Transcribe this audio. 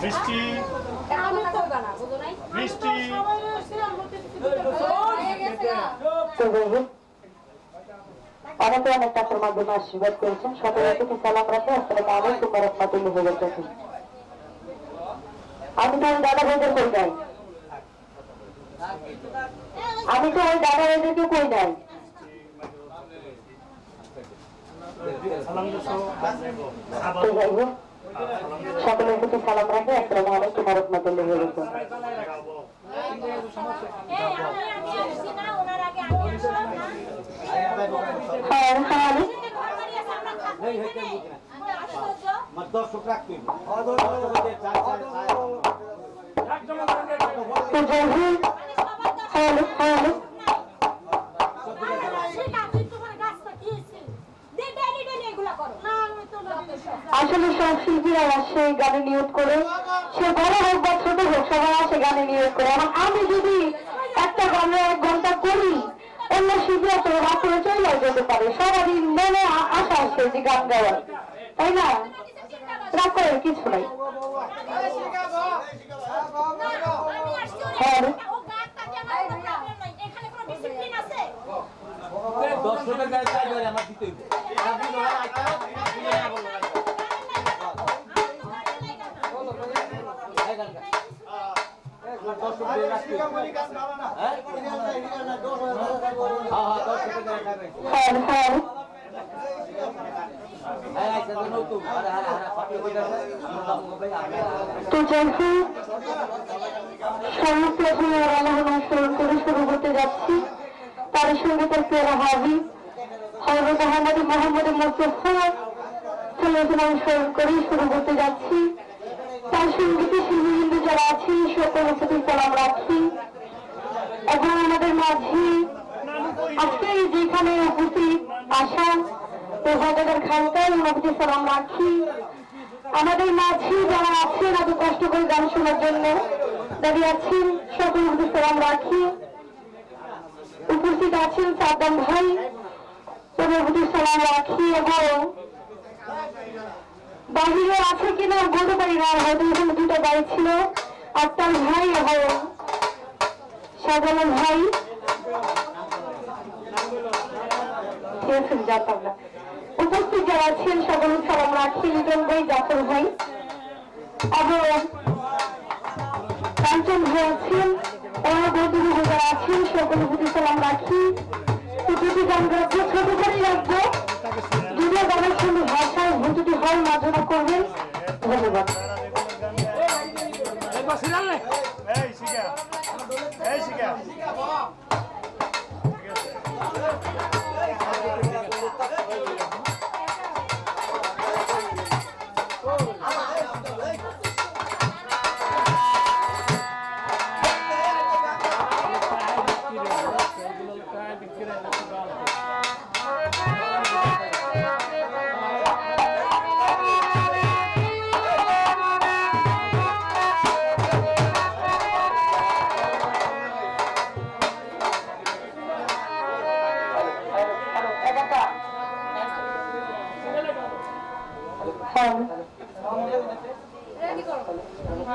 মিষ্টি। অনেকে অনেক টাকার মাধ্যমে আশীর্বাদ করেছেন সালাম রাখে আসসালামু আলাইকুম ওয়া রাহমাতুল্লাহি ওয়া বারাকাতুহু আমি তো ওই দাদা ভাইদের কই নাই আমি তো ওই দাদা ভাইদেরকে কই নাই? সালাম সকলের প্রতি সালাম রাখে আসসালামু আলাইকুম ওয়া রাহমাতুল্লাহি ওয়া বারাকাতুহু এই আমি আমি আসলে সব শিল্পীরা আসে গানে নিয়োগ করে। সে বড় হোক বা ছোট হোক, সবাই আসে গানে নিয়োগ করে। এবং আমি যদি একটা গানে এক ঘণ্টা করি, অন্য শিল্পীরা তো রাত করে চলে যেতে পারে। সবারই মনে আশা আসে যে গান গাওয়ার। তাই না? রাগ করার কিছু নাই। হ্যাঁ। গায়ে আমার দিতে তো যাই হোক সর্বপ্রথমে রামাহনা স্মরণ শুরু করতে যাচ্ছি তার সঙ্গে তার পেয়ারা হাবি হজরত মোহাম্মদ মোহাম্মদ মুস্তফা সাল্লাম স্মরণ করে শুরু করতে যাচ্ছি তার সঙ্গীতে আছেন সকল প্রতি সালাম রাখি এবং আমাদের মাঝে আজকে যেখানে উপস্থিত আসা প্রভাতাদের খানকার ওনাকে সালাম রাখি আমাদের মাঝে যারা আছেন, এত কষ্ট করে গান শোনার জন্য দাঁড়িয়ে আছেন, সকল প্রতি সালাম রাখি উপস্থিত আছেন সাদ্দাম ভাই প্রতি সালাম রাখি এবং বাহিরে আছে কিনা বলতে পারি না, হয়তো এখানে দুটো গাড়ি ছিল। আক্তার ভাই এবং শাহজালাল ভাই। উপস্থিত যারা আছেন সকলের সালাম রাখি লিটন ভাই, জাফর ভাই এবং কাঞ্চন ভাই আছেন ওনার যারা আছেন সকলের প্রতি সালাম রাখি দুটি গান রাখব ছোট করেই রাখব। যদিও গানের সঙ্গে ভাষায় ভুতুটি হয় মার্জনা করবেন। ধন্যবাদ।